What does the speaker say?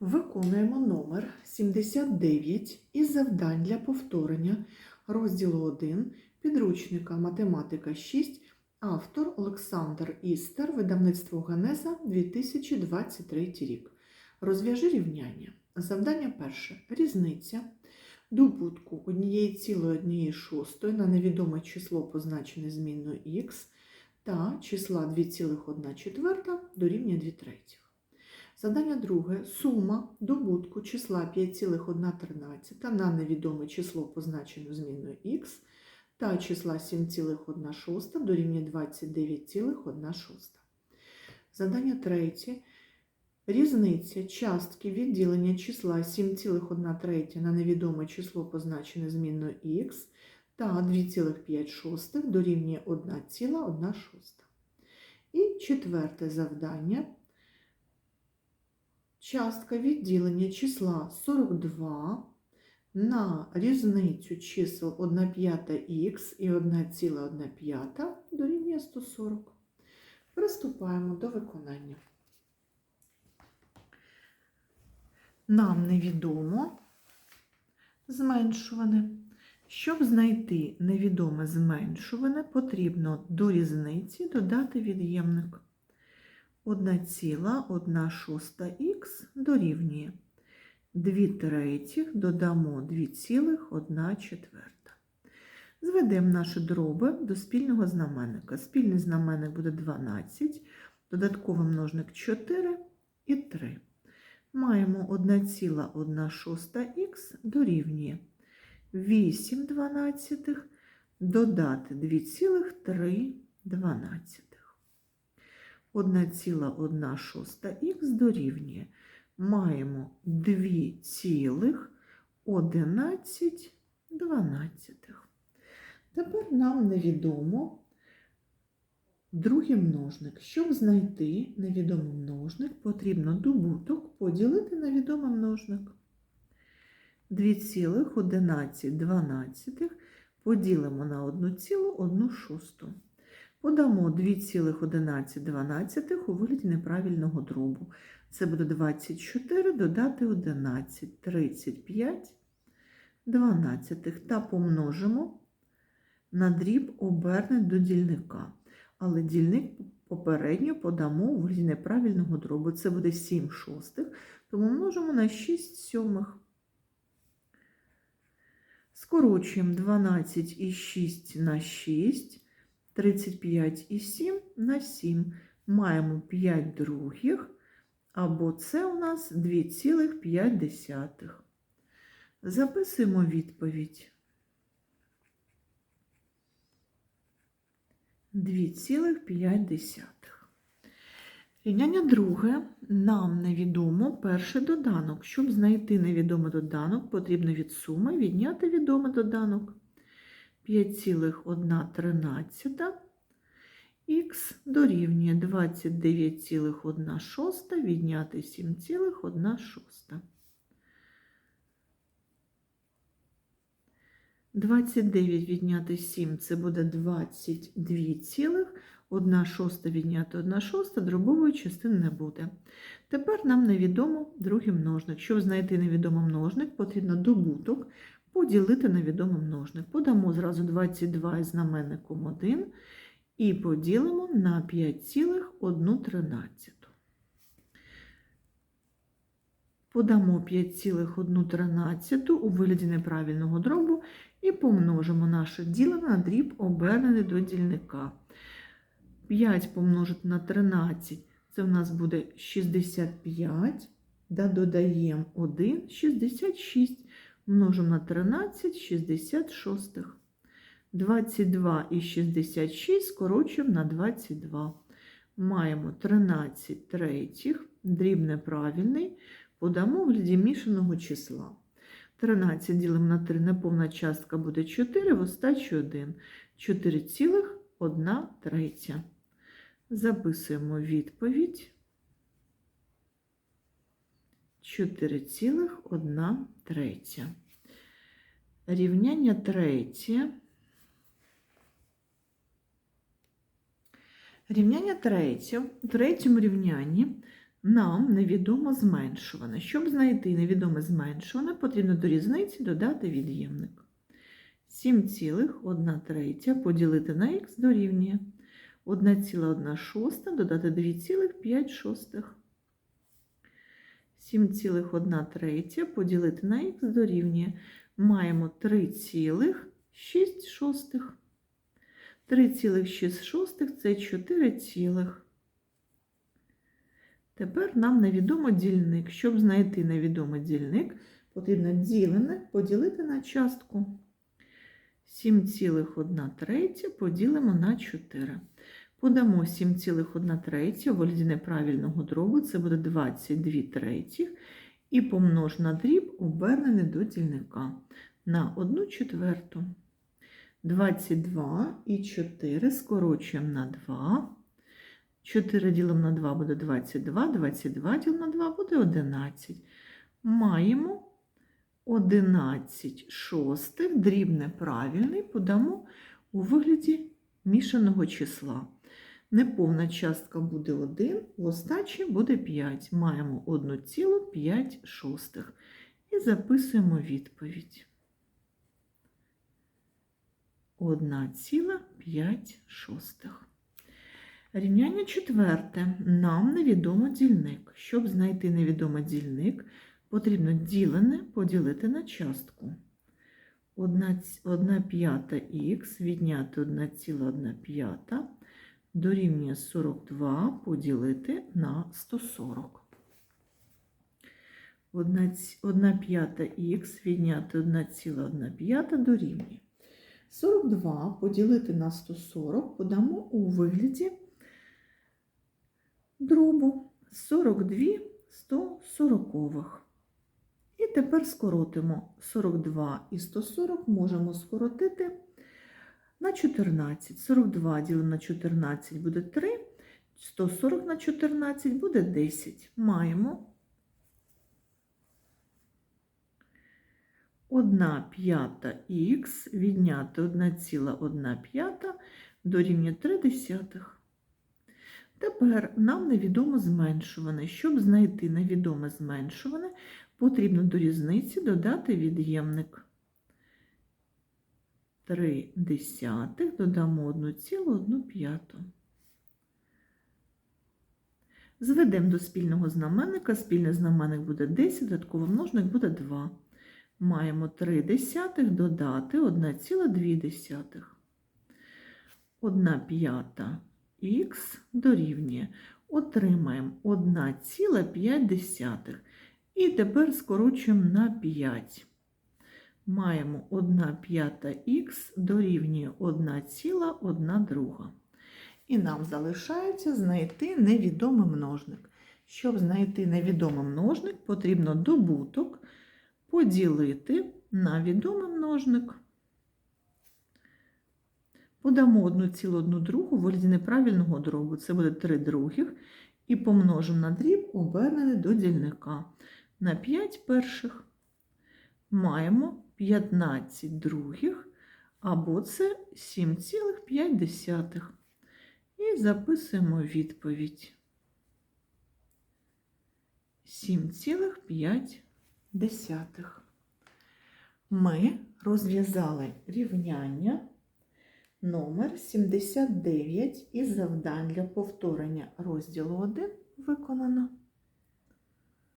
Виконуємо номер 79 із завдань для повторення розділу 1 підручника Математика 6, автор Олександр Істер, видавництво Генеза 2023 рік. Розв'яжи рівняння. Завдання перше. Різниця добутку 1,1 на невідоме число позначене змінною х та числа 2,1 дорівнює 2 третіх. Задання друге. Сума добутку числа 5,1 на невідоме число позначене змінною х та числа 7,1 дорівнює 29,1. Задання третє. Різниця частки відділення числа 7,1 на невідоме число позначене змінною х та 2,5 дорівнює 1,1. І четверте завдання. Частка відділення числа 42 на різницю чисел 1 п'ята х і 1,1 п'ята дорівнює 140. Приступаємо до виконання. Нам невідомо зменшуване. Щоб знайти невідоме зменшуване, потрібно до різниці додати від'ємник. 1,1 шоста х дорівнює 2 третіх, додамо 2,1 четверта. Зведемо наші дроби до спільного знаменника. Спільний знаменник буде 12, додатковий множник 4 і 3. Маємо 1,1 шоста х дорівнює 8 дванадцятих, додати 2,3 дванадцятих. 1,1 шоста х дорівнює. Маємо 2,11 дванадцятих. Тепер нам невідомо другий множник. Щоб знайти невідомий множник, потрібно добуток поділити на відомий множник. 2,11 поділимо на 1,1 шосту. Подамо 2,11 у вигляді неправильного дробу. Це буде 24 додати 11, 35 12 та помножимо на дріб обернений до дільника. Але дільник попередньо подамо у вигляді неправильного дробу. Це буде 7 шостих, тому множимо на 6 сьомих. Скорочуємо 12 і 6 на 6. 35 і 7 на 7. Маємо 5 других, або це у нас 2,5. Записуємо відповідь. 2,5. Рівняння друге. Нам невідомо перший доданок. Щоб знайти невідомий доданок, потрібно від суми відняти відомий доданок. 5,1 х дорівнює 29,1 відняти 7,1 29 відняти 7 це буде 22,1 шоста відняти 1 шоста, дробової частини не буде. Тепер нам невідомо другий множник. Щоб знайти невідомий множник, потрібно добуток поділити на відомий множник. Подамо зразу 22 із знаменником 1 і поділимо на 5,1. Подамо 5,1 у вигляді неправильного дробу і помножимо наше ділене на дріб обернений до дільника. 5 помножити на 13 це в нас буде 65, да додаємо 1, 66 множимо на 13 66. 22 і 66 скорочуємо на 22. Маємо 13 третіх, дріб неправильний, подамо в гляді мішаного числа. 13 ділимо на 3, неповна частка буде 4, в остачі 1. 4,1 третя. Записуємо відповідь. 4,1 третя. Рівняння третє. Рівняння третє. У третьому рівнянні нам невідомо зменшуване. Щоб знайти невідоме зменшуване, потрібно до різниці додати від'ємник. 7,1 третя поділити на х дорівнює 1,1 шоста додати 2,5 шостих. 7,1 третя поділити на х дорівнює. Маємо 3,6 шостих. 3,6 шостих – це 4 цілих. Тепер нам невідомо дільник. Щоб знайти невідомий дільник, потрібно ділене поділити на частку. 7,1 третя поділимо на 4. Подамо 7,1 третя у вигляді неправильного дробу, це буде 22 третіх, і помнож на дріб обернений до дільника на 1 четверту. 22 і 4 скорочуємо на 2. 4 ділимо на 2 буде 22, 22 ділимо на 2 буде 11. Маємо 11 шостих, дріб неправильний, подамо у вигляді мішаного числа. Неповна частка буде 1, в остачі буде 5. Маємо 1,5 шостих. І записуємо відповідь. 1,5 шостих. Рівняння четверте. Нам невідомо дільник. Щоб знайти невідомий дільник, потрібно ділене поділити на частку. 1 п'ята х відняти 1,1 п'ята дорівнює 42 поділити на 140. 1 п'ята х відняти 1,1 п'ята дорівнює. 42 поділити на 140 подамо у вигляді дробу 42 140. І тепер скоротимо 42 і 140 можемо скоротити на 14. 42 ділимо на 14 буде 3, 140 на 14 буде 10. Маємо 1 п'ята х відняти 1,1 п'ята дорівнює 3 десятих. Тепер нам невідомо зменшуване. Щоб знайти невідоме зменшуване, потрібно до різниці додати від'ємник. 3 десятих додамо 1,1 п'яту. Зведемо до спільного знаменника. Спільний знаменник буде 10, додатковий множник буде 2. Маємо 3 десятих додати 1,2 десятих. 1 п'ята х дорівнює. Отримаємо 1,5. І тепер скорочуємо на 5. Маємо 1 п'ята х дорівнює 1,1 друга. І нам залишається знайти невідомий множник. Щоб знайти невідомий множник, потрібно добуток поділити на відомий множник. Подамо 1,1 другу в вигляді неправильного дробу. Це буде 3 других. І помножимо на дріб, обернений до дільника. На 5 перших маємо 15 других, або це 7,5. І записуємо відповідь. 7,5. Ми розв'язали рівняння номер 79 із завдань для повторення розділу 1 виконано.